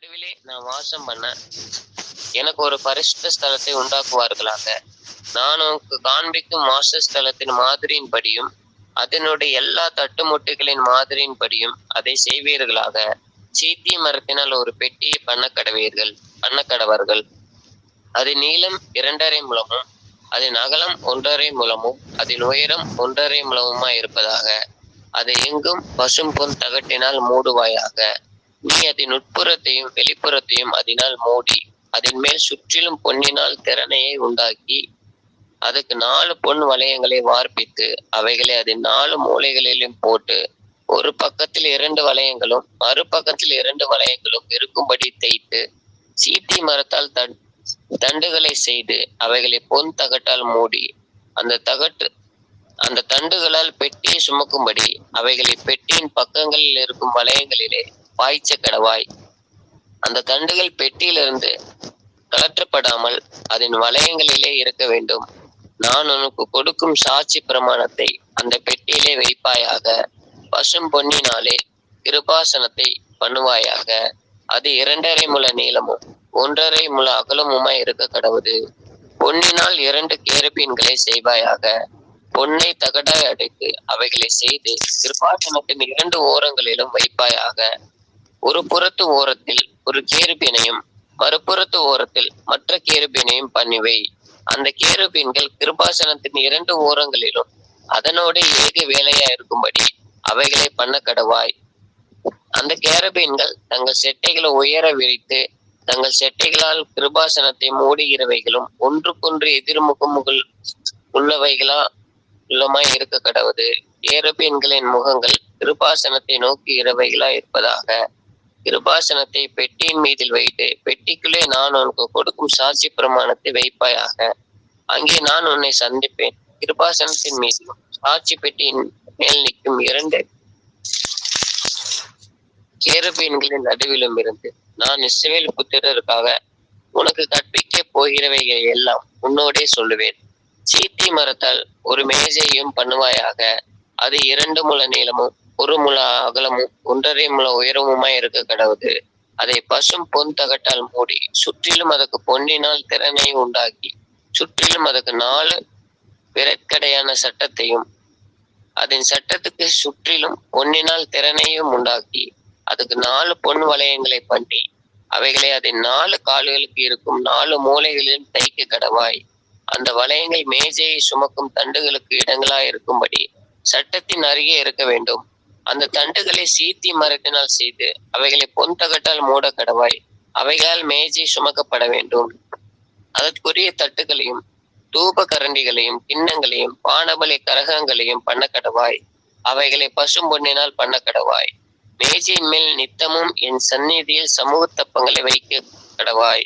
நடுவிலே. நான் வாசம் பண்ண எனக்கு ஒரு பரிசுத்த ஸ்தலத்தை உண்டாக்குவார்களாக. நான் உனக்கு காண்பிக்கும் வாசஸ்தலத்தின் மாதிரியின்படியும் அதனுடைய எல்லா தட்டுமுட்டுகளின் மாதிரியின்படியும் அதை செய்வீர்களாக. சீத்தி மரத்தினால் ஒரு பெட்டியை பண்ண கடவீர்கள் பண்ண கடவர்கள் அது நீளம் இரண்டரை முழமும் அதன் அகலம் ஒன்றரை முழமும் அதன் உயரம் ஒன்றரை முழமுமா இருப்பதாக. அதை எங்கும் பசும் பொன் தகட்டினால் மூடுவாயாக. நீ அதன் உட்புறத்தையும் வெளிப்புறத்தையும் அதனால் மூடி அதன் மேல் சுற்றிலும் பொன்னினால் திறனையை உண்டாக்கி அதுக்கு நாலு பொன் வளையங்களை வார்ப்பித்து அவைகளை அதன் நாலு மூலைகளிலும் போட்டு ஒரு பக்கத்தில் இரண்டு வளையங்களும் மறுபக்கத்தில் இரண்டு வளையங்களும் இருக்கும்படி தேய்த்து சீத்தி மரத்தால் தன் தண்டுகளை செய்து அவைகளை பொன் தகட்டால் மூடி அந்த தகட்டு அந்த தண்டுகளால் பெட்டியை சுமக்கும்படி அவைகளை பெட்டியின் பக்கங்களில் இருக்கும் வளையங்களிலே பாய்ச்ச கடவாய். அந்த தண்டுகள் பெட்டியிலிருந்து கலற்றப்படாமல் அதன் வளையங்களிலே இருக்க வேண்டும். நான் உனக்கு கொடுக்கும் சாட்சி பிரமாணத்தை அந்த பெட்டியிலே வைப்பாயாக. பசும் பொன்னினாலே கிருபாசனத்தை பண்ணுவாயாக. அது இரண்டரை முல நீளமும் ஒன்றரை முல அகலமுமாய் இருக்க கடவுது. பொன்னினால் இரண்டு கேருபீன்களை செய்வாயாக. பொன்னை தகடாய் அடைத்து அவைகளை செய்து கிருபாசனத்தின் இரண்டு ஓரங்களிலும் வைப்பாயாக. ஒரு புறத்து ஓரத்தில் ஒரு கேருபீனையும் மறுபுறத்து ஓரத்தில் மற்ற கேருபீனையும் பண்ணிவை. அந்த கேருபீன்கள் கிருபாசனத்தின் இரண்டு ஓரங்களிலும் அதனோட ஏக வேலையா இருக்கும்படி அவைகளை பண்ண கடவாய். அந்த கேரபீன்கள் தங்கள் செட்டைகளை உயர விரித்து தங்கள் செட்டைகளால் கிருபாசனத்தை மூடுகிறவைகளும் ஒன்றுக்கொன்று எதிர்முகமுகள் உள்ளவைகளா உள்ளமாய் இருக்க கடவுது. கேரபீன்களின் முகங்கள் கிருபாசனத்தை நோக்கி இரவைகளா இருப்பதாக கிருபாசனத்தை பெட்டியின் மீதில் வைத்து பெட்டிக்குள்ளே நான் உனக்கு கொடுக்கும் சாட்சி பிரமாணத்தை வைப்பாயாக. அங்கே நான் உன்னை சந்திப்பேன். கிருபாசனத்தின் மீது சாட்சி பெட்டியின் மேல் நிற்கும் இரண்டு கேரபீன்களின் நடுவிலும் இருந்து நான் இஸ்ரேல் புத்திரருக்காக உனக்கு கற்பிக்க போகிறவைகள் எல்லாம் உன்னோடே சொல்லுவேன். சீத்தி மரத்தால் ஒரு மேஜையும் பண்ணுவாயாக. அது இரண்டு முழ நீளமும் ஒரு முழ அகலமும் ஒன்றரை முழ உயரமுமாய் இருக்க கடவுது அதை பசும் பொன் தகட்டால் மூடி சுற்றிலும் அதற்கு பொன்னினால் திறனை உண்டாக்கி சுற்றிலும் அதற்கு நாலு விரற்கடையான சட்டத்தையும் அதன் சட்டத்துக்கு சுற்றிலும் பொன்னினால் திறனையும் உண்டாக்கி அதுக்கு நாலு பொன் வளையங்களை பண்ணி அவைகளை அதன் நாலு கால்களுக்கு இருக்கும் நாலு மூலைகளிலும் தைக்க கடவாய். அந்த வளையங்கள் மேஜையை சுமக்கும் தண்டுகளுக்கு இடங்களா இருக்கும்படி சட்டத்தின் அருகே இருக்க வேண்டும். அந்த தண்டுகளை சீத்தி மரத்தினால் செய்து அவைகளை பொன் தகட்டால் மூட கடவாய் அவைகளால் மேஜை சுமக்கப்பட வேண்டும். அதற்குரிய தட்டுகளையும் தூப கரண்டிகளையும் கிண்ணங்களையும் பானபலி கரகங்களையும் பண்ண கடவாய் அவைகளை பசும் பொன்னினால் பண்ண கடவாய். மேஜையின் மேல் நித்தமும் என் சந்நிதியில் சமூக தப்பங்களை வைக்க கடவாய்.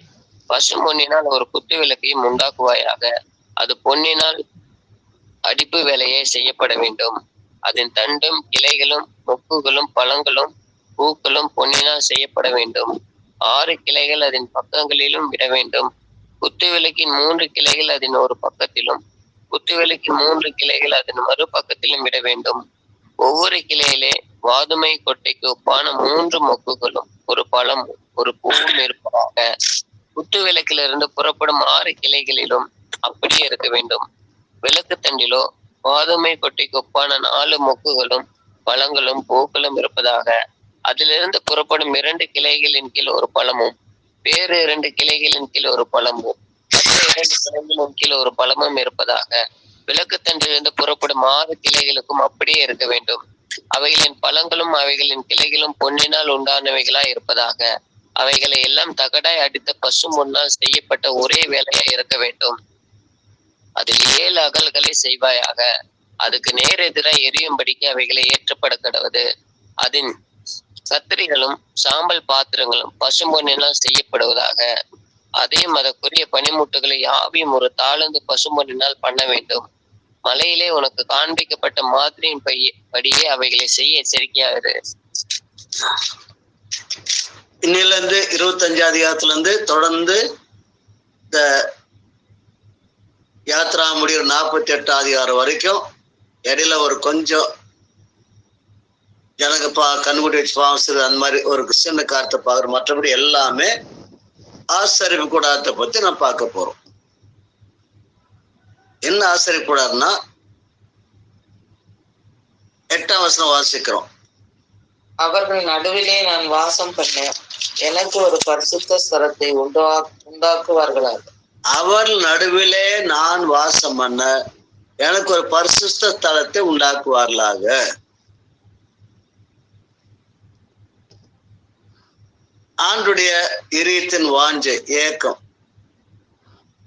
பசும் பொன்னினால் ஒரு குத்து விளக்கையும் உண்டாக்குவாயாக அது பொன்னினால் அடிப்பு வேலையை செய்யப்பட வேண்டும். அதன் தண்டும் கிளைகளும் மொக்குகளும் பழங்களும் பூக்களும் பொன்னினால் செய்யப்பட வேண்டும். ஆறு கிளைகள் அதன் பக்கங்களிலும் விட வேண்டும். குத்து விளக்கின் மூன்று கிளைகள் அதன் ஒரு பக்கத்திலும். குத்துவிளக்கின் மூன்று கிளைகள் அதன் மறுபக்கத்திலும் விட வேண்டும். ஒவ்வொரு கிளையிலே வாதுமை கொட்டைக்கு ஒப்பான மூன்று மொக்குகளும் ஒரு பழம் ஒரு பூவும் இருப்பதாக. குத்து விளக்கிலிருந்து புறப்படும் ஆறு கிளைகளிலும் அப்படியே இருக்க வேண்டும். விளக்கு தண்டிலோ வாதுமை கொட்டிக்கு ஒப்பான நாலு மொக்குகளும் பழங்களும் பூக்களும் இருப்பதாக. அதிலிருந்து புறப்படும் இரண்டு கிளைகளின் கீழ் ஒரு பழமும் வேறு இரண்டு கிளைகளின் கீழ் ஒரு பழமும் மற்ற இரண்டு கிளைகளின் கீழ் ஒரு பழமும் இருப்பதாக. விளக்குத்தண்டிலிருந்து புறப்படும் ஆறு கிளைகளுக்கும் அப்படியே இருக்க வேண்டும். அவைகளின் பழங்களும் அவைகளின் கிளைகளும் பொன்னினால் உண்டானவைகளா இருப்பதாக. அவைகளை எல்லாம் தகடாய் அடித்த பசு முன்னால் செய்யப்பட்ட ஒரே வேலையா இருக்க வேண்டும். அதில் ஏழு அகல்களை செய்வாயாக. அதுக்கு நேர் எதிராக எரியும்படிக்கு அவைகளை ஏற்றப்பட கடவுது. அதன் கத்திரிகளும் சாம்பல் பாத்திரங்களும் பசும்பொன்னினால் செய்யப்படுவதாக. அதையும் அதற்குரிய பனிமூட்டுகளை யாவையும் ஒரு தாழ்ந்து பசும்பொன்னினால் பண்ண வேண்டும். மலையிலே உனக்கு காண்பிக்கப்பட்ட மாதிரியின் பைய படியே அவைகளை செய்ய எச்சரிக்கையாயிரு. இன்னிலிருந்து இருபத்தஞ்சு அதிகாரத்துல இருந்து தொடர்ந்து இந்த யாத்ரா முடியும் நாற்பத்தி எட்டு அதிகாரம் வரைக்கும் இடையில ஒரு கொஞ்சம் எனக்கு பா கண்குட்டி வச்சு பாவம் செய்யுது அந்த மாதிரி ஒரு சின்ன காரத்தை பார்க்குறோம் மற்றபடி எல்லாமே ஆசரிப்பு கூடாரத்தை பத்தி நான் பார்க்க போறோம். என்ன ஆசரிப்பு கூடாதுன்னா எட்டாம் வசனம் வாசிக்கிறோம். அவர்கள் நடுவிலே நான் வாசம் பண்ணேன். எனக்கு ஒரு பரிசுத்த ஸ்தலத்தை உண்டா உண்டாக்குவார்களாக. அவர் நடுவிலே நான் வாசம் பண்ண எனக்கு ஒரு பரிசுத்த ஸ்தலத்தை உண்டாக்குவார்களாக. ஆண்டுடைய இரியத்தின் வாஞ்சை ஏக்கம்.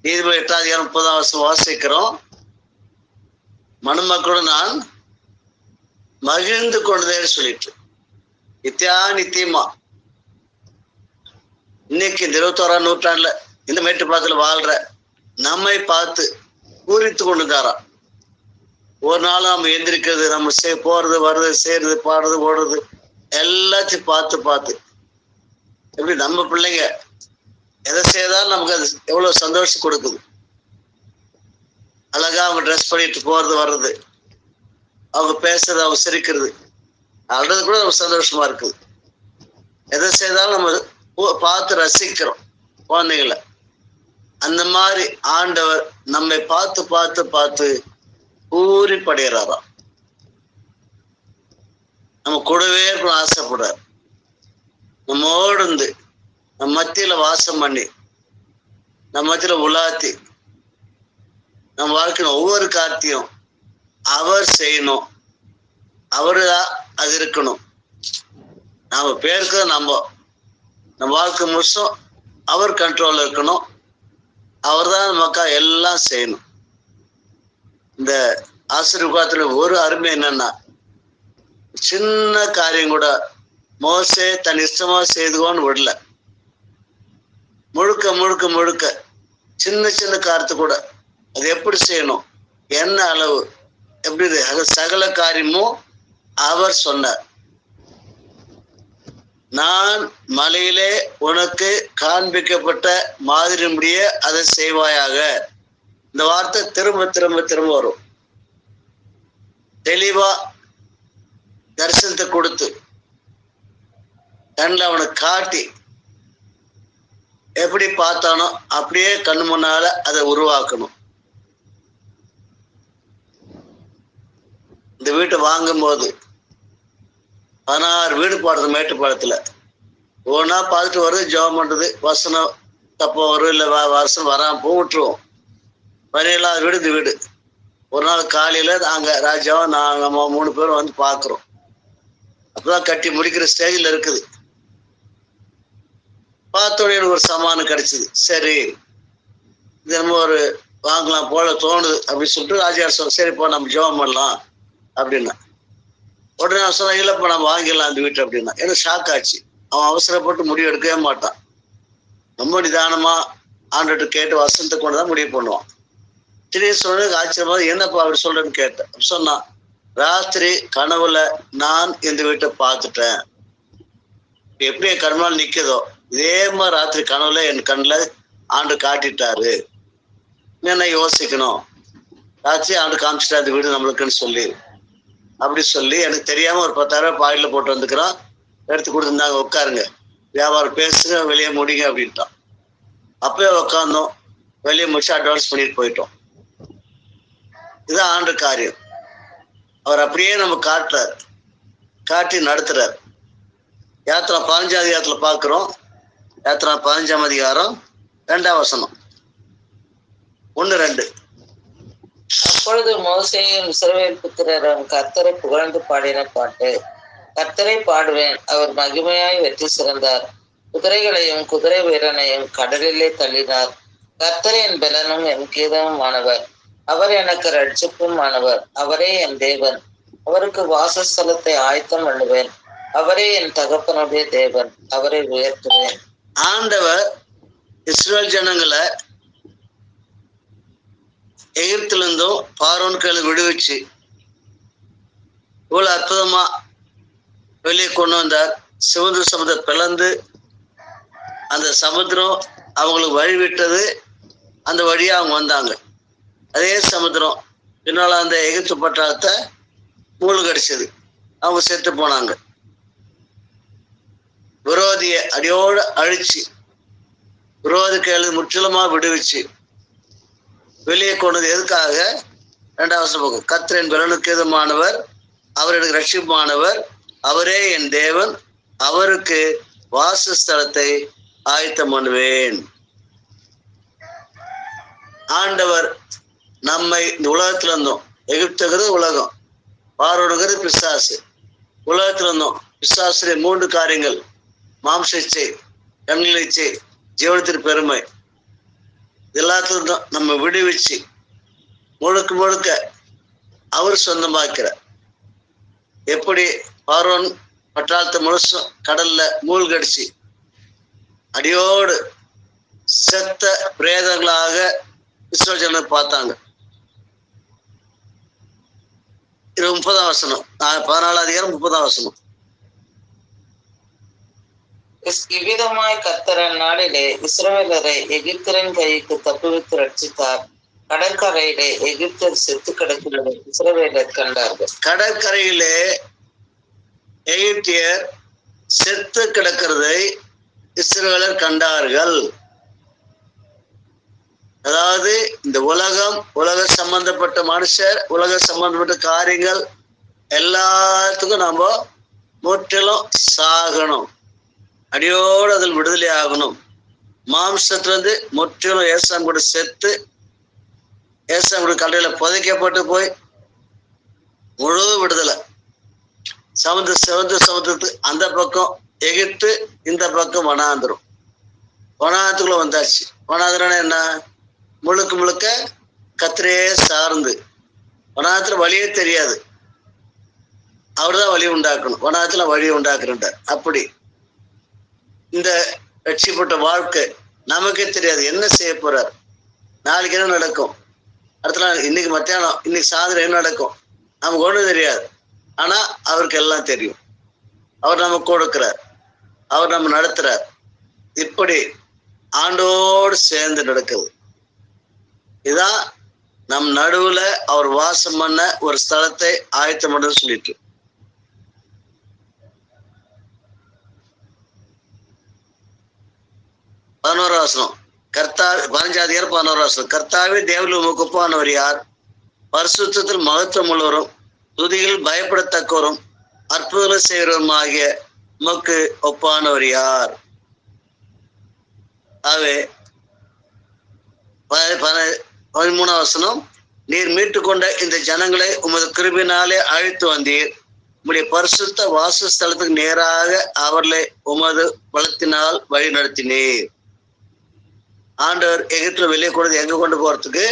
நீதிபதி எட்டாவது முப்பதாம் வருஷம் வாசிக்கிறோம். மணமக்களுடன் நான் மகிழ்ந்து கொண்டதேன்னு சொல்லிட்டு. நித்தியா நித்தியமா இன்னைக்கு இந்த இருபத்தோராம் நூற்றாண்டுல இந்த மேட்டுப்பாத்துல வாழ்ற நம்மை பார்த்து பூரித்து கொண்டுதாராம் ஒரு நாள் நம்ம எந்திரிக்கிறது நம்ம சே போறது வர்றது செய்யறது பாடுறது ஓடுறது எல்லாத்தையும் பார்த்து பார்த்து. எப்படி நம்ம பிள்ளைங்க எதை செய்தாலும் நமக்கு அது எவ்வளவு சந்தோஷம் கொடுக்குது. அழகா அவங்க ட்ரெஸ் பண்ணிட்டு போறது வர்றது அவங்க பேசுறது அவங்க சிரிக்கிறது அழுறது கூட நமக்கு சந்தோஷமா இருக்குது. எதை செய்தாலும் நம்ம போ- பார்த்து ரசிக்கிறோம் குழந்தைங்களை. அந்த மாதிரி ஆண்டவர் நம்மை பார்த்து பார்த்து பார்த்து பூரிப்படைகிறாராம் நம்ம கூடவே இருக்கணும் ஆசைப்படுறார். நம்மோடு இருந்து நம்ம மத்தியில வாசம் பண்ணி நம்ம மத்தியில உலாத்தி நம்ம வாழ்க்கையில ஒவ்வொரு கார்த்தியும் அவர் செய்யணும். அவரு தான் அது இருக்கணும். நாம பேருக்கு நம்ம. நம்ம வாழ்க்கை முழுசும் அவர் கண்ட்ரோல் இருக்கணும். அவர் தான் மக்கா எல்லாம் செய்யணும். இந்த ஆசீர்வாதத்துல ஒரு அருமை என்னன்னா சின்ன காரியம் கூட மோசே தன் இஷ்டமா செய்துக்கோன்னு விடல. முழுக்க முழுக்க முழுக்க சின்ன சின்ன காரியத்தை கூட அது எப்படி செய்யணும்? என்ன அளவு? எப்படி சகல காரியமும் அவர் சொன்னார். நான் மலையிலே உனக்கு காண்பிக்கப்பட்ட மாதிரி முடிய அதை செய்வாயாக. இந்த வார்த்தை திரும்ப திரும்ப திரும்ப வரும். தெளிவா தரிசனத்தை கொடுத்து கண்ணில் அவனை காட்டி எப்படி பார்த்தானோ அப்படியே கண்ணு முன்னால அதை உருவாக்கணும். இந்த வீட்டை வாங்கும்போது பதினாறு வீடு பாடுறது மேட்டுப்பாளையத்தில். ஒவ்வொன்றா பார்த்துட்டு வருது ஜெபம் பண்ணுறது வசனம் தப்போ வரும் இல்லை வருஷம் வராமல் போக விட்டுருவோம். பதினேழாவது வீடு இந்த வீடு. ஒரு நாள் காலையில் நாங்கள் ராஜாவும் நான் நம்ம மூணு பேரும் வந்து பார்க்குறோம். அப்போதான் கட்டி முடிக்கிற ஸ்டேஜில் இருக்குது. பார்த்தோன்னே எனக்கு ஒரு சமானம் கிடச்சிது. சரி இது நம்ம ஒரு வாங்கலாம் போல தோணுது அப்படின்னு சொல்லிட்டு ராஜா சொல் சரிப்பா நம்ம ஜெபம் பண்ணலாம் அப்படின்னா. உடனே அவன் சொன்னான் இல்லப்பா நம்ம வாங்கிடலாம் அந்த வீட்டை அப்படின்னா. எனக்கு ஷாக் ஆச்சு. அவன் அவசரப்பட்டு முடிவு எடுக்கவே மாட்டான். ரொம்ப நிதானமா ஆண்டுகிட்ட கேட்டு வசனத்தை கொண்டு தான் முடிவு பண்ணுவான். திடீர்னு சொன்னதுக்கு ஆச்சரியமா என்னப்பா அப்படி சொல்றேன்னு கேட்டேன். சொன்னான் ராத்திரி கனவுல நான் இந்த வீட்டை பார்த்துட்டேன். எப்படி என் கண்மால் நிக்குதோ இதே மாதிரி ராத்திரி கனவுல என் கண்ணில் ஆண்டு காட்டிட்டாரு. என்ன யோசிக்கணும்? ராத்திரி ஆண்டு காமிச்சிட்டா அந்த வீடு நம்மளுக்குன்னு சொல்லி. அப்படி சொல்லி எனக்கு தெரியாம ஒரு பத்தாயிரம் பாயில போட்டு வந்துக்கிறோம். எடுத்து கொடுத்துருந்தாங்க உட்காருங்க. வியாபாரம் பேசுங்க வெளியே முடிங்க அப்படின்ட்டான். அப்பவே உட்காந்தோம் வெளியே முடிச்சு அட்வான்ஸ் பண்ணிட்டு போயிட்டோம். இதுதான் ஆண்டு காரியம். அவர் அப்படியே நம்ம காட்டுறார். காட்டி நடத்துறார். யாத்திரா பதினஞ்சாம் அதிகாரத்துல பார்க்குறோம். யாத்திரா பதினஞ்சாம் அதிகாரம் ரெண்டாம் வசனம். ஒன்று ரெண்டு. அப்பொழுது மோசேயும் இஸ்ரவேல் புத்திரரும் கர்த்தரை புகழ்ந்து பாடின பாட்டு கர்த்தரை பாடுவேன் அவர் மகிமையாய் வெற்றி சிறந்தார். குதிரைகளையும் குதிரை வீரனையும் கடலிலே தள்ளினார். கர்த்தர் என் பலனும் என் கீதமும் ஆனவர். அவர் எனக்கு ரட்சிப்பும் ஆனவர். அவரே என் தேவன். அவருக்கு வாசஸ்தலத்தை ஆயத்தம் பண்ணுவேன். அவரே என் தகப்பனுடைய தேவன். அவரை உயர்த்துவேன். ஆண்டவர் இஸ்ரேல் ஜனங்களை எகிப்துல இருந்தும் பாரோன் கையில விடுவிச்சு இவ்வளவு அற்புதமா வெளியே கொண்டு வந்தார். சிவந்த சமுதிரம் பிளந்து அந்த சமுத்திரம் அவங்களுக்கு வழி விட்டது. அந்த வழியா அவங்க வந்தாங்க. அதே சமுத்திரம் பின்னால அந்த எகிப்து பட்டாளத்தை மூழ்கடிச்சது அவங்க செத்து போனாங்க. விரோதிய அடியோடு அழிச்சு விரோதி கேள்வி முற்றிலுமா விடுவிச்சு வெளியே கொண்டது எதுக்காக? இரண்டாவது பக்கம் கத்திரன் பலனுக்கு எதுமானவர் அவர் எனக்கு ரட்சிப்பானவர் அவரே என் தேவன். அவருக்கு வாசஸ்தலத்தை ஆயத்தம் பண்ணுவேன் ஆண்டவர் நம்மை இந்த உலகத்துல இருந்தோம். எகிப்துங்கிறது உலகம். பாரோடுங்கிறது பிசாசு. உலகத்துல இருந்தோம். பிசாசுடைய மூன்று காரியங்கள். மாம்சிச்சை கண்களிச்சை ஜீவனத்தின் பெருமை. இது தான் நம்ம விடுவிச்சு முழுக்க முழுக்க அவர் சொந்தமாக்கிறார் எப்படி பார்வன் பட்டாளத்தை முழுசும் கடல்ல மூழ்கடிச்சு அடியோடு செத்த பிரேதங்களாக இஸ்ரோஜனை பார்த்தாங்க. இது முப்பதாம் வசனம். நான் பதினாலாம் அதிகாரம் முப்பதாம் வசனம். இவ்விதமாய் கர்த்தரன் நாளிலே இஸ்ரவேலரை எகிப்தரின் கைக்கு தப்புவித்து ரட்சித்தார். கடற்கரையிலே எகிப்தர் செத்து கிடக்கிறது. இஸ்ரவேலர் கண்டார்கள். கடற்கரையிலே எகிப்தியர் செத்து கிடக்கிறதை இஸ்ரவேலர் கண்டார்கள். அதாவது இந்த உலகம் உலக சம்பந்தப்பட்ட மனுஷர் உலக சம்பந்தப்பட்ட காரியங்கள் எல்லாத்துக்கும் நம்ம முற்றிலும் சாகணும். அடியோடு அதில் விடுதலை ஆகணும். மாம்சத்துலேருந்து முற்றிலும் ஏசாம் கூட செத்து ஏசாம் கூட கல்லையில புதைக்கப்பட்டு போய் முழு விடுதலை. சமுத்திர சிவந்த சமுத்திரத்து அந்த பக்கம் எகிப்து இந்த பக்கம் வனாந்திரம். வனாந்திரத்துக்குள்ள வந்தாச்சு. வனாந்திரம்னா என்ன? முழுக்க முழுக்க கத்திரையே சார்ந்து. வனாத்துல வழியே தெரியாது. அவர் தான் வழி உண்டாக்கணும். வனாத்துல வழி உண்டாக்குறார் அப்படி. இந்த ரட்சிப்பட்ட வாழ்க்கை நமக்கே தெரியாது. என்ன செய்ய போறார்? நாளைக்கு என்ன நடக்கும்? அடுத்த நாள் இன்னைக்கு மத்தியானம் இன்னைக்கு சாயந்தரம் என்ன நடக்கும்? நமக்கு ஒன்றும் தெரியாது. ஆனா அவருக்கு எல்லாம் தெரியும். அவர் நமக்கு கொடுக்கிறார். அவர் நம்ம நடத்துறார். இப்படி ஆண்டோடு சேர்ந்து நடக்குது. இதான் நம் நடுவுல அவர் வாசம் பண்ண ஒரு ஸ்தலத்தை ஆயத்தம் பண்ண சொல்லிட்டு பதினோரு வசனம். கர்த்தா பதினஞ்சாதிகாரம் பதினோரு வசனம். கர்த்தாவே தேவலு உமக்கு யார்? பரிசுத்தத்தில் மகத்துவம் உள்ளவரும் துதியில் பயப்படத்தக்கவரும் அற்புதங்கள் செய்கிறவரும் ஆகிய உமக்கு ஒப்பானவர் யார்? ஆகவே ப- பதிமூணாம் வசனம். நீர் மீட்டு கொண்ட இந்த ஜனங்களை உமது கிருபினாலே அழைத்து வந்தீர். உம்முடைய பரிசுத்த வாசஸ்தலத்துக்கு நேராக அவர்களை உமது பலத்தினால் வழி நடத்தினீர் ஆண்டவர் எகிப்துல வெளியே கொண்டு எங்க கொண்டு போறதுக்கு?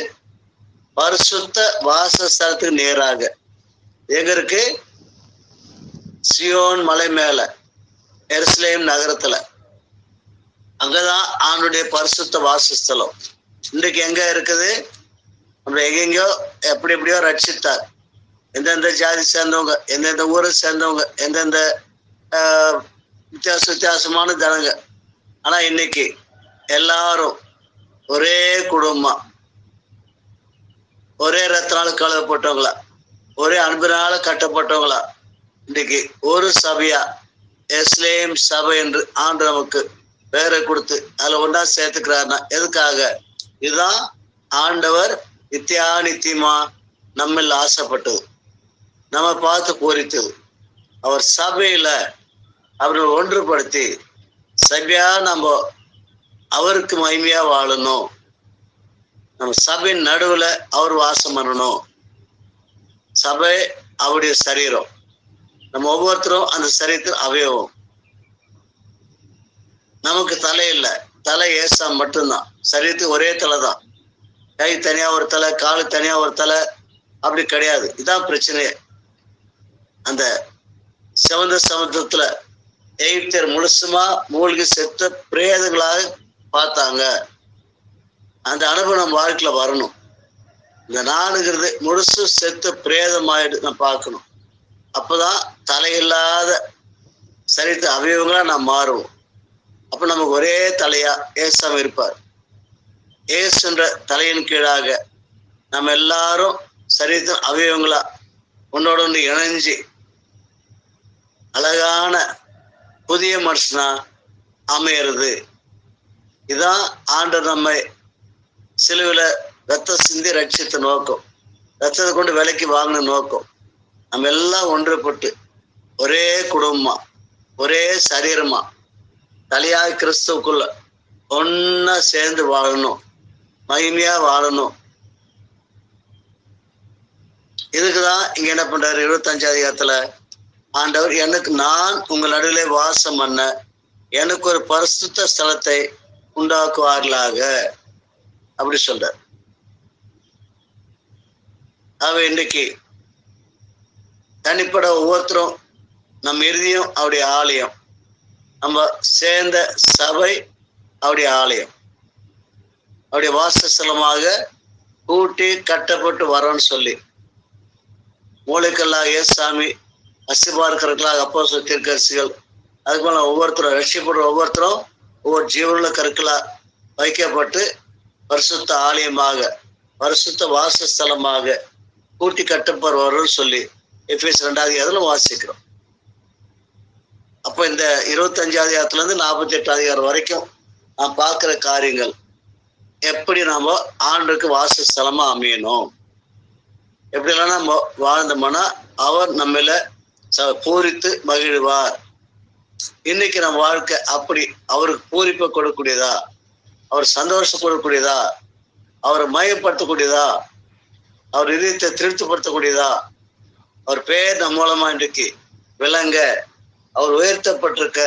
பரிசுத்த வாசஸ்தலத்துக்கு நேராக. எங்க இருக்கு? சியோன் மலை மேல எருசலேம் நகரத்துல. அங்கதான் ஆண்டுடைய பரிசுத்த வாசஸ்தலம். இன்றைக்கு எங்க இருக்குது? நம்ம எங்கெங்கயோ எப்படி எப்படியோ ரட்சித்தார். எந்தெந்த ஜாதி சேர்ந்தவங்க எந்தெந்த ஊரை சேர்ந்தவங்க எந்தெந்த ஆஹ், வித்தியாச வித்தியாசமான ஜனங்க. ஆனா இன்னைக்கு எல்லாரும் ஒரே குடும்பம். ஒரே ரத்தனால கழுவப்பட்டவங்களா? ஒரே அன்பினால கட்டப்பட்டவங்களா? இன்னைக்கு ஒரு சபையா? எஸ்லேம் சபை என்று ஆண்டு நமக்கு பெயரை கொடுத்து அதுல ஒன்றா சேர்த்துக்கிறாருன்னா எதுக்காக? இதுதான் ஆண்டவர் நித்தியா நித்தியமா நம்மில் ஆசைப்பட்டது. நம்ம பார்த்து பூரித்தது. அவர் சபையில அவரை ஒன்றுபடுத்தி சபையா நம்ம அவருக்கு மகிமையா வாழணும். நம்ம சபையின் நடுவுல அவர் வாசம் பண்ணணும். சபை அவருடைய சரீரம். நம்ம ஒவ்வொருத்தரும் அந்த சரீரத்தில் அவயவம். நமக்கு தலை இல்லை. தலை ஏசா மட்டும்தான். சரீரத்துக்கு ஒரே தலை தான். கை தனியா ஒரு தலை காலு தனியா ஒரு தலை அப்படி கிடையாது. இதான் பிரச்சனையே. அந்த சிவந்த சமுத்திரத்துல எகிப்தியர் முழுசுமா மூழ்கி செத்த பிரேதங்களாக பார்த்தாங்க. அந்த அனுபவம் நம்ம வாழ்க்கையில வரணும். இந்த நானுங்கிறது முழுசு செத்து பிரேதமாயிடு நான் பார்க்கணும். அப்போதான் தலையில்லாத சரித்த அவயவங்களா நாம் மாறுவோம். அப்போ நமக்கு ஒரே தலையா ஏசாம இருப்பார். ஏசுன்ற தலையின் கீழாக நம்ம எல்லாரும் சரித்த அவயவங்களா ஒன்னோட ஒன்று இணைஞ்சு அழகான புதிய மனுஷனா அமையிறது. இதான் ஆண்டவர் நம்மை சிலுவில ரத்த சிந்தி ரட்சித்த நோக்கம். ரத்தத்தை கொண்டு விலைக்கு வாங்கின நோக்கம். நம்ம எல்லாம் ஒன்றுபட்டு ஒரே குடும்பமா ஒரே சரீரமா தலையாக கிறிஸ்துவுக்குள்ள ஒன்னா சேர்ந்து வாழணும் மகிமையா வாழணும். இதுக்குதான் இங்க என்ன பண்றாரு? இருபத்தஞ்சு அதிகாரத்துல ஆண்டவர் எனக்கு நான் உங்கள் நடுவிலே வாசம் பண்ண எனக்கு ஒரு பரிசுத்த ஸ்தலத்தை உண்டாக்குவார்களாக? அப்படி சொல்றார். அவ இன்னைக்கு தனிப்பட ஒவ்வொருத்தரும் நம் இறுதியும் அவருடைய ஆலயம். நம்ம சேர்ந்த சபை அவருடைய ஆலயம். அவருடைய வாசஸ்தலமாக கூட்டி கட்டப்பட்டு வரோன்னு சொல்லி. மூளைக்கல்லாக ஏசாமி அசிபார்க்கர்களாக அப்போ தீர்க்கரசிகள் அதுக்கு மேலே ஒவ்வொருத்தரும் ரட்சிப்படுற ஒவ்வொருத்தரும் ஒவ்வொரு ஜீவனுள்ள கற்களா வைக்கப்பட்டு பரிசுத்த ஆலயமாக பரிசுத்த வாசஸ்தலமாக கூட்டி கட்டப்படுவார்கள் சொல்லி எஃப்எஸ் ரெண்டாவது அதில் வாசிக்கிறோம். அப்போ இந்த இருபத்தஞ்சாவது இருந்து நாற்பத்தி எட்டு அதிகாரம் வரைக்கும் நான் பார்க்கிற காரியங்கள் எப்படி நாம ஆண்டுக்கு வாசஸ்தலமா அமையணும்? எப்படிலாம் நம்ம வாழ்ந்தோம்னா அவர் நம்மள ச- பூரித்து மகிழ்வார். இன்னைக்கு நம்ம வாழ்க்கை அப்படி அவருக்கு பூரிப்பை கொடுக்கக்கூடியதா? அவர் சந்தோஷம் கொடுக்கக்கூடியதா அவரை மயப்படுத்தக்கூடியதா? அவர் இதயத்தை திருப்திப்படுத்தக்கூடியதா? அவர் பேர் நம்ம மூலமா இன்றைக்கு விளங்க அவர் உயர்த்தப்பட்டிருக்க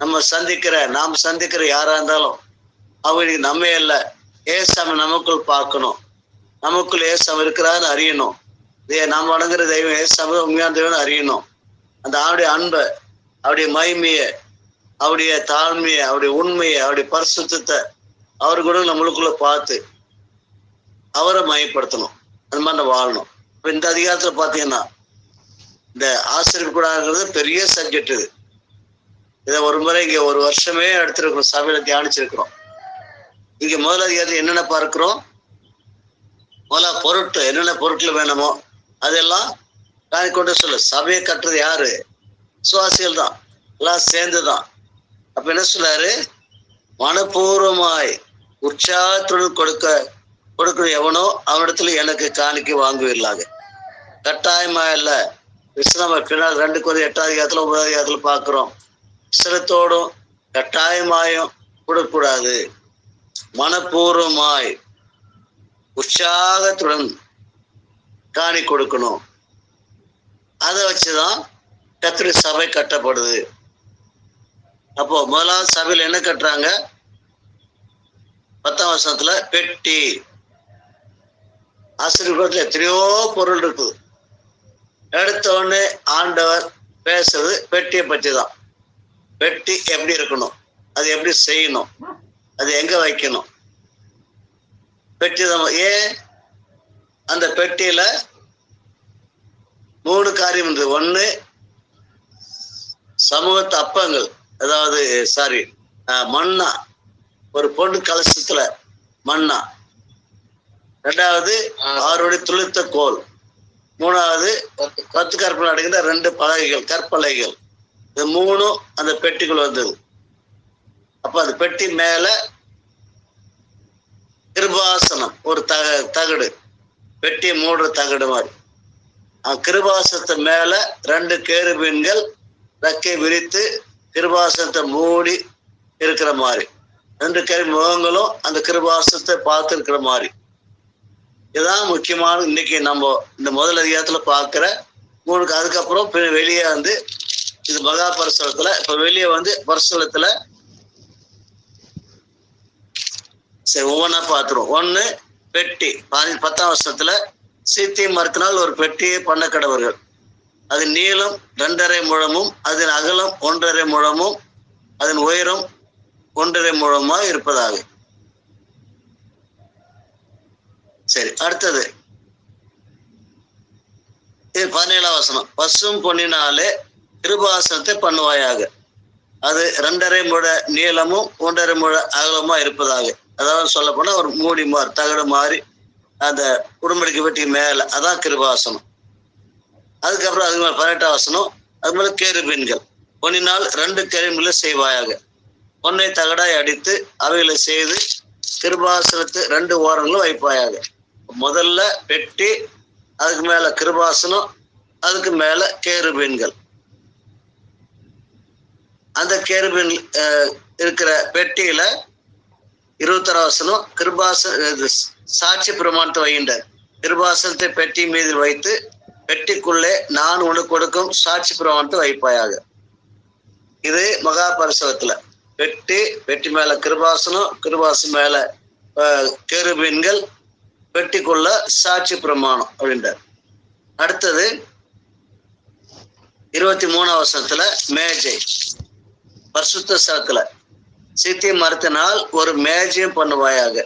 நம்ம சந்திக்கிற நாம் சந்திக்கிற யாரா இருந்தாலும் அவருக்கு நம்ம இல்ல ஏசாமி நமக்குள் பார்க்கணும். நமக்குள் ஏசாமி இருக்கிறான்னு அறியணும். இதே நாம் வணங்குற தெய்வம் ஏசாமி உண்மையான தெய்வம் அறியணும். அந்த அவருடைய அன்பை அவருடைய மகிமையை அவருடைய தாழ்மையை அவருடைய உண்மையை அவருடைய பரிசுத்தத்தை அவர் கூட நம்மளுக்குள்ள பார்த்து அவரை மயப்படுத்தணும். அந்த மாதிரி நம்ம வாழணும். இப்போ இந்த அதிகாரத்தில் பார்த்தீங்கன்னா இந்த ஆசிரியர் கூடாங்கிறது பெரிய சப்ஜெக்ட் இது. இதை ஒரு முறை இங்கே ஒரு வருஷமே எடுத்திருக்கிறோம். சபையில தியானிச்சிருக்கிறோம். இங்கே முதல் அதிகாரத்தில் என்னென்ன பார்க்கிறோம்? முதல்ல பொருட்கள் என்னென்ன பொருட்கள் வேணுமோ அதெல்லாம் நான் கொண்டு சொல்ல. சபையை கட்டுறது யாரு? சுவாசிகள் தான் எல்லாம் சேர்ந்துதான். அப்ப என்ன சொல்றாரு மனப்பூர்வமாய் உற்சாகத்துடன் கொடுக்க கொடுக்கிற எவனோ அவனிடத்துல எனக்கு காணிக்கை வாங்குவீர்களாக. கட்டாயமா இல்ல விஸ்ராம பின்னால் ரெண்டு குறை எட்டாவது காலத்துல ஒன்பதாவது காலத்துல பாக்குறோம் விசனத்தோடும் கட்டாயமாயும் கொடுக்கக்கூடாது மனப்பூர்வமாய் உற்சாகத்துடன் காணி கொடுக்கணும். அதை வச்சுதான் கத்திரி சபை கட்டப்படுது. அப்போ முதலாவது சபையில் என்ன கட்டுறாங்க? பத்தாம் வருஷத்துல பெட்டி. ஆசிரியர் எத்தனையோ பொருள் இருக்குது. எடுத்த உடனே ஆண்டவர் பேசுறது பெட்டியை பற்றி தான் பெட்டி எப்படி இருக்கணும்? அது எப்படி செய்யணும்? அது எங்க வைக்கணும்? பெட்டி தான். ஏன்? அந்த பெட்டியில மூணு காரியம் இருந்தது ஒன்று சமூகத்து அப்பங்கள் அதாவது சாரி மண்ணா ஒரு பொண்ணு கலசத்துல மண்ணா ரெண்டாவது ஆறுடைய துளிர்த்த கோல். மூணாவது பத்து கற்பனை அடைகிற ரெண்டு பலகைகள் கற்பலகைகள். இது மூணும் அந்த பெட்டிக்குள்ள வந்தது. அப்ப அந்த பெட்டி மேல கிருபாசனம் ஒரு தக தகடு. பெட்டி மூடுற தகடு மாதிரி. அந்த கிருபாசனத்து மேல ரெண்டு கேருபீன்கள் ரெக்கை விரித்து கிருபாசனத்தை மூடி இருக்கிற மாதிரி. ரெண்டு கை முகங்களும் அந்த கிருபாசனத்தை பார்த்து இருக்கிற மாதிரி. இதுதான் முக்கியமான இன்னைக்கு நம்ம இந்த முதல் அதிகாரத்துல பார்க்குற மூணு அதுக்கப்புறம் வெளியே வந்து இது மகா பரிசலத்துல இப்ப வெளியே வந்து பரிசலத்துல சரி ஒவ்வொன்றா பார்த்துருவோம். ஒன்று பெட்டி. பாதி பத்தாம் வருஷத்துல சீத்தி மரத்தினால் ஒரு பெட்டியை பண்ண கடவர்கள். அது நீளம் ரெண்டரை முழமும் அதன் அகலம் ஒன்றரை முழமும் அதன் உயரம் ஒன்றரை முழமாக இருப்பதாக. சரி அடுத்தது. இது பதினேழாம் வசனம். பசும் பொன்னினாலே கிருபாசனத்தை பண்ணுவாயாக. அது ரெண்டரை முழ நீளமும் ஒன்றரை முழ அகலமா இருப்பதாக. அதாவது சொல்ல போனா ஒரு மூடி மாதிரி தகடு மாதிரி அந்த உடம்படிக்கு வெட்டி மேல அதான் கிருபாசனம். அதுக்கப்புறம் அதுக்கு மேலே பதினெட்டாம் வசனம் அது மேலே கேரு பெண்கள். பொன்னினால் ரெண்டு கரும்புல செய்வாயாக. ஒன்றை தகடாய் அடித்து அவைகளை செய்து கிருபாசனத்து ரெண்டு ஓரங்களும் வைப்பாயாக. முதல்ல பெட்டி அதுக்கு மேல கிருபாசனம் அதுக்கு மேல கேருபீன்கள் அந்த கேருபீன் இருக்கிற பெட்டியில இருபத்தராசனம் கிருபாச இது சாட்சி பிரமாணத்தை வைகின்றார் கிருபாசனத்தை பெட்டி மீது வைத்து பெட்டிக்குள்ளே நான் உனக்கு கொடுக்கும் சாட்சி பிரமாணத்தை வைப்பாயாக. இது மகா பரிசவத்துல பெட்டி பெட்டி மேல கிருபாசனம் கிருபாசன் மேல அஹ், கேருபீன்கள் பெட்டிக்குள்ள சாட்சி பிரமாணம் அப்படின்றார். அடுத்தது இருபத்தி மூணாம் வருஷத்துல மேஜை பரிசுத்த ஸ்தலத்துல சித்தி மரத்தினால் ஒரு மேஜையும் பண்ணுவாயாக.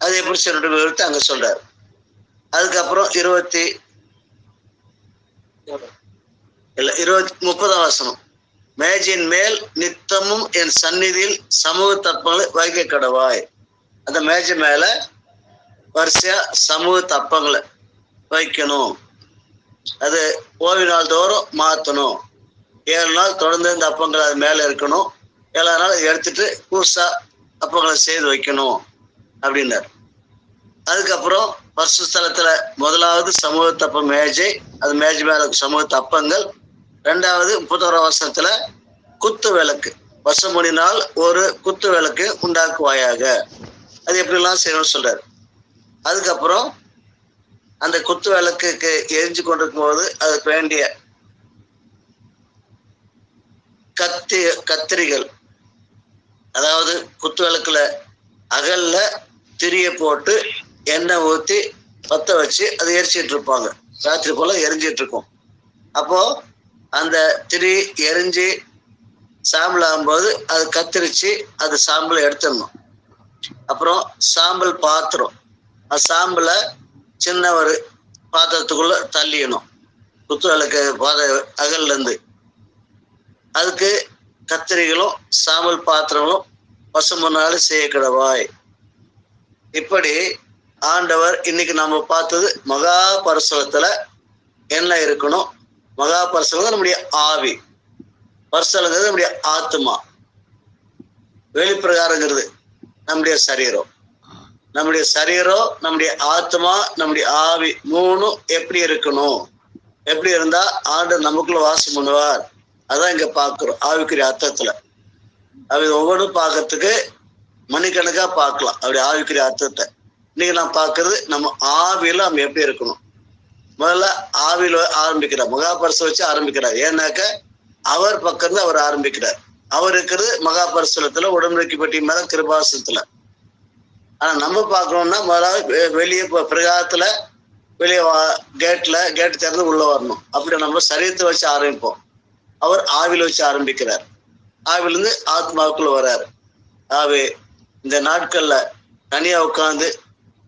அது எப்படி சொல்லிட்டு விவரித்து அங்க சொல்றாரு. அதுக்கப்புறம் இருபத்தி இல்ல இருபத்தி முப்பதாம் வசனம். மேஜின் மேல் நித்தமும் என் சந்நிதியில் சமூக தப்பங்களை வைக்க கடவாய். அந்த மேஜை மேல வரிசையா சமூக தப்பங்களை வைக்கணும். அது ஓய்வு நாள் தோறும் மாத்தணும். ஏழு நாள் தொடர்ந்து இந்த அப்பங்கள் அது மேல இருக்கணும். ஏழாவது நாள் எடுத்துட்டு புதுசா அப்பங்களை செய்து வைக்கணும். அப்படின்னார். அதுக்கப்புறம் பசு முதலாவது சமூக தப்ப மேஜை. அது மேஜை மேல சமூக தப்பங்கள். ரெண்டாவது முப்பத்தோராம் வருஷத்துல குத்து விளக்கு. வருஷமணினால் ஒரு குத்து விளக்கு உண்டாக்குவாயாக. அது எப்படிலாம் செய்யணும்னு சொல்றாரு. அதுக்கப்புறம் அந்த குத்து விளக்குக்கு எரிஞ்சு கொண்டிருக்கும் போது அதுக்கு வேண்டிய கத்தி கத்திரிகள். அதாவது குத்து விளக்குல அகல்ல திரிய போட்டு எண்ணெய் ஊற்றி பத்த வச்சு அதை எரிச்சிட்டு இருப்பாங்க. ராத்திரி போல எரிஞ்சிட்டு இருக்கும். அப்போ அந்த திரி எரிஞ்சு சாம்பல் ஆகும்போது அது கத்திரிச்சு அது சாம்பலை எடுத்துடணும். அப்புறம் சாம்பல் பாத்திரம். அந்த சாம்பலை சின்ன ஒரு பாத்திரத்துக்குள்ள தள்ளிடணும். குத்துவலுக்கு பாத அகல்லேருந்து அதுக்கு கத்திரிகளும் சாம்பல் பாத்திரங்களும் பசுமனால செய்யக்கிடவாய் இப்படி ஆண்டவர் இன்னைக்கு நம்ம பார்த்தது மகா பரிசலத்துல என்ன இருக்கணும்? மகா பரிசலம் நம்முடைய ஆவி. பரிசலங்கிறது நம்முடைய ஆத்மா வெளிப்பிரகாரங்கிறது நம்முடைய சரீரம். நம்முடைய சரீரம் நம்முடைய ஆத்மா நம்முடைய ஆவி மூணும் எப்படி இருக்கணும்? எப்படி இருந்தா ஆண்டு நமக்குள்ள வாசம் பண்ணுவார். அதான் இங்க பாக்குறோம் ஆவிக்குரிய அர்த்தத்துல. அது ஒவ்வொன்றும் பார்க்கறதுக்கு மணிக்கணக்கா பார்க்கலாம் அப்படி ஆவிக்குரிய அர்த்தத்தை. இன்னைக்கு நான் பார்க்கறது நம்ம ஆவியில் நம்ம எப்படி இருக்கணும்? முதல்ல ஆவியில் ஆரம்பிக்கிறார். மகாபரிசை வச்சு ஆரம்பிக்கிறார். ஏன்னாக்க அவர் பக்கம் இருந்து அவர் ஆரம்பிக்கிறார். அவர் இருக்கிறது மகாபரிசலத்துல உடம்புக்கு பெட்டி மேல கிருபாசனத்துல. ஆனா நம்ம பார்க்கணும்னா முதல்ல வெ- வெளியே போ- பிரகாரத்துல வெளியே கேட்ல கேட் திறந்து உள்ள வரணும். அப்படி நம்ம சரீரத்தை வச்சு ஆரம்பிப்போம். அவர் ஆவில வச்சு ஆரம்பிக்கிறார். ஆவிலிருந்து ஆத்மாவுக்குள்ள வர்றாரு. ஆவே இந்த நாட்கள்ல தனியா உட்காந்து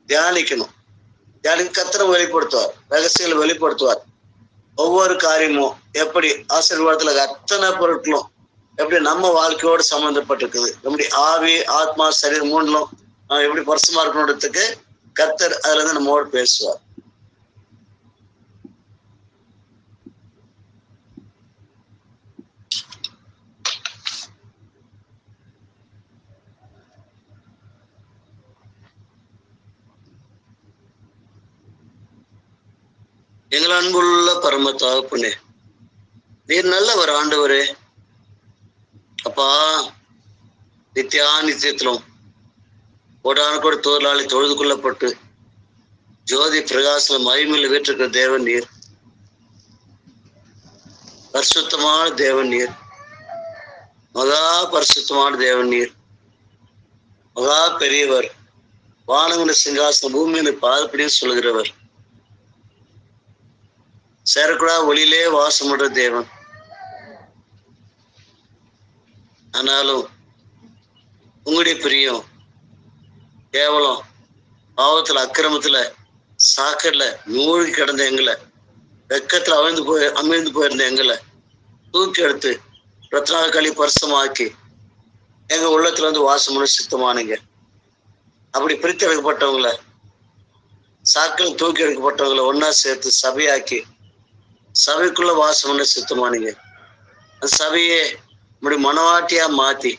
தியானிக்கணும். தியானி கத்திரம் வெளிப்படுத்துவார். ரகசியங்களை வெளிப்படுத்துவார். ஒவ்வொரு காரியமும் எப்படி ஆசீர்வாதத்துல அத்தனை பொருட்களும் எப்படி நம்ம வாழ்க்கையோடு சம்மந்தப்பட்டிருக்குது நம்முடைய ஆவி ஆத்மா சரீரம் மூணுலும் நம்ம எப்படி பரிசுமா இருக்கணுன்றதுக்கு கத்தர் அதுல இருந்து நம்மோடு பேசுவார். எங்கள் அன்புள்ள பரம தாப்புனே நீர் நல்லவர் ஆண்டவரே. அப்பா நித்யா நித்தியத்திலும் கோடான கூட தோலாளி தொழுது கொள்ளப்பட்டு ஜோதி பிரகாசம் மகிமையில் வீற்றிருக்கிற தேவன் நீர். பரிசுத்தமான தேவன் நீர். மகா பரிசுத்தமான தேவன் நீர். மகா பெரியவர். வானங்கிற சிங்காசனம் பூமியின் பாதப்படியும் சொல்கிறவர் சேரக்கூடா ஒளியிலே வாசமுடைய தேவன். ஆனாலும் உங்களுடைய பிரியம் கேவலம் பாவத்துல அக்கிரமத்துல சாக்கடல மூழ்கி கிடந்த எங்களை வெக்கத்துல அமிழ்ந்து போய் அமிழ்ந்து போயிருந்த எங்களை தூக்கி எடுத்து ரத்னாக களி பரிசமாக்கி எங்க உள்ளத்துல வந்து வாசமுன சித்தமானீங்க. அப்படி பிரித்து எடுக்கப்பட்டவங்கள சாக்கள் தூக்கி எடுக்கப்பட்டவங்களை ஒன்னா சேர்த்து சபையாக்கி சபைக்குள்ள வாசமுன சித்தமானீங்க அந்த சபையே நம்முடைய மனவாட்டியா மாத்தி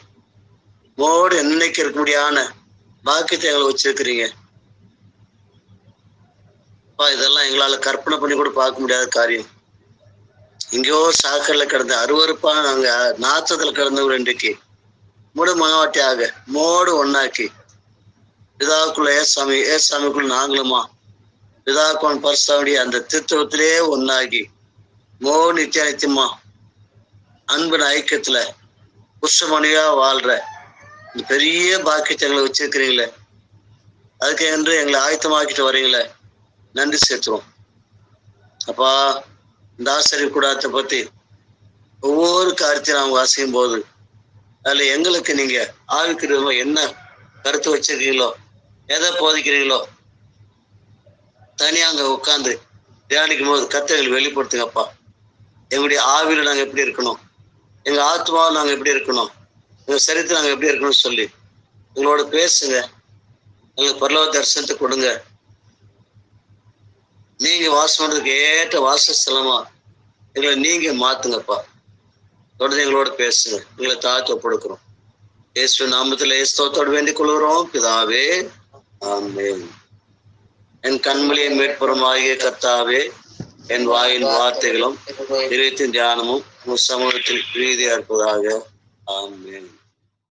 மோடு என்னைக்கு இருக்க முடியான பாக்கியத்தை எங்களை வச்சிருக்கிறீங்க. அப்பா, இதெல்லாம் எங்களால கற்பனை பண்ணி கூட பார்க்க முடியாத காரியம். எங்கேயோ சாக்கடையில கிடந்த அருவருப்பா நாங்க நாத்தத்துல கிடந்தவர் இன்றைக்கு மூடு மனவாட்டியாக மோடு ஒன்னாக்கி பிதாவுக்குள்ள ஏசாமி ஏசாமிக்குள்ள நாங்களுமா பிதாக்குவன் பரிசாவுடைய அந்த திருத்துவத்திலே ஒன்னாகி மோ நித்திய நித்தியமா அன்பின் ஐக்கியத்துல புஷ்பமணியா வாழ்ற இந்த பெரிய பாக்கியத்தை எங்களை வச்சிருக்கிறீங்களே. அதுக்கு என்று எங்களை ஆயத்தமாக்கிட்டு வரீங்களே நன்றி சேர்த்துவோம் அப்பா இந்த ஆசிரியர் கூடாரத்தை பத்தி ஒவ்வொரு காரியத்தையும் நாம் வாசிக்கும் போது அதுல எங்களுக்கு நீங்க ஆவிக்கிறவங்க என்ன கருத்து வச்சிருக்கீங்களோ எதை போதிக்கிறீங்களோ தனியா அங்க உட்கார்ந்து தியானிக்கும் போது கத்தைகள் வெளிப்படுத்துங்கப்பா. எங்களுடைய ஆவியில நாங்க எப்படி இருக்கணும்? எங்க ஆத்மாவில் நாங்க எப்படி இருக்கணும்? எங்க சரித்து நாங்க எப்படி இருக்கணும்னு சொல்லி எங்களோட பேசுங்க. எங்களுக்கு பரலோக தரிசனத்தை கொடுங்க. நீங்க வாசம் பண்றதுக்கு ஏற்ற வாசஸ்தலமா எங்களை நீங்க மாத்துங்கப்பா. தொடர்ந்து எங்களோட பேசுங்க. எங்களை தாழ்த்து ஒப்படுக்கிறோம் இயேசு நாமத்துல ஸ்தோத்தோடு வேண்டிக் கொள்கிறோம் பிதாவே ஆமே என் கண்மொழியின் மேற்புறமாகிய கத்தாவே என் வாயின் வார்த்தைகளும் இதயத்தின் தியானமும் சமூகத்தில் பிரீதியா இருப்பதாக ஆமென்.